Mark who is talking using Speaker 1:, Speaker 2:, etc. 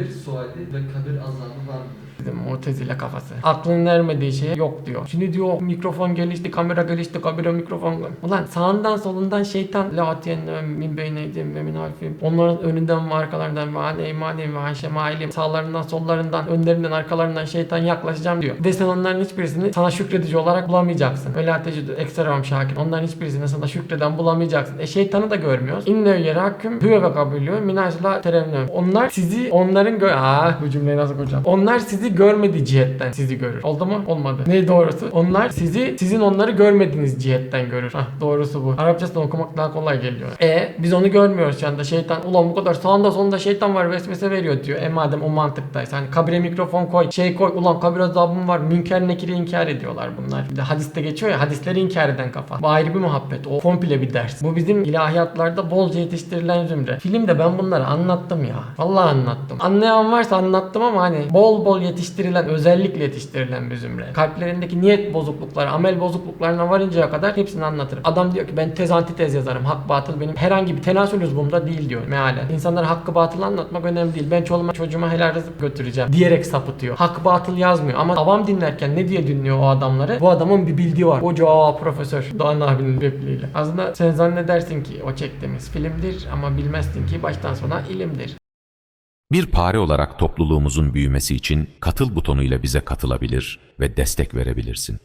Speaker 1: kabir suali ve kabir azabı var mıdır?
Speaker 2: Bizim Mu'tezile kafası. Aklının ermediği şeye yok diyor. Şimdi diyor mikrofon gelişti, kamera gelişti, kamera mikrofon. Ulan sağından solundan şeytan la atiyenne min beyneydim ve min halfim. Onların önünden ve arkalarından ve aleyhim aleyhim ve haşemailim. Sağlarından, sollarından, önlerinden, arkalarından şeytan yaklaşacağım diyor. Ve sen onların hiçbirisini sana şükredici olarak bulamayacaksın. Ve la tecidü ekseram şakir. Onların hiçbirisini sana şükreden bulamayacaksın. E şeytanı da görmüyoruz. İnne yeraküm hüve ve kabulü minajla teremnüm. Onlar sizi onların gö... Aa bu cümleyi nasıl kuracağım? Onlar sizi görmediği cihetten sizi görür. Oldu mu? Olmadı. Ne doğrusu? Onlar sizi sizin onları görmediğiniz cihetten görür. Hah doğrusu bu. Arapçasını okumak daha kolay geliyor. E biz onu görmüyoruz şu anda. Şeytan ulan bu kadar sağında solunda şeytan var vesvese veriyor diyor. E madem o mantıktaysa hani kabire mikrofon koy şey koy ulan kabir azabım var münker nekiri inkar ediyorlar bunlar. Bir de hadiste geçiyor ya hadisleri inkar eden kafa. Bu ayrı bir muhabbet. O komple bir ders. Bu bizim ilahiyatlarda bolca yetiştirilen zümre. Filmde ben bunları anlattım ya. Vallahi anlattım. Anlayan varsa anlattım ama hani bol bol yetiştirilen özellikle yetiştirilen bir zümre. Kalplerindeki niyet bozuklukları, amel bozukluklarına varıncaya kadar hepsini anlatırım. Adam diyor ki ben tez antitez yazarım. Hak batıl benim herhangi bir tenasül uzvumda değil diyor mealen. İnsanlara hakkı batıl anlatmak önemli değil. Ben çoluğuma çocuğuma helal rızık götüreceğim diyerek sapıtıyor. Hak batıl yazmıyor ama avam dinlerken ne diye dinliyor o adamları? Bu adamın bir bildiği var. Koca aa, profesör. Doğan abinin repliğiyle. Aslında sen zannedersin ki o çektiğimiz filmdir ama bilmezsin ki baştan sona ilimdir.
Speaker 3: Bir pare olarak topluluğumuzun büyümesi için katıl butonuyla bize katılabilir ve destek verebilirsin.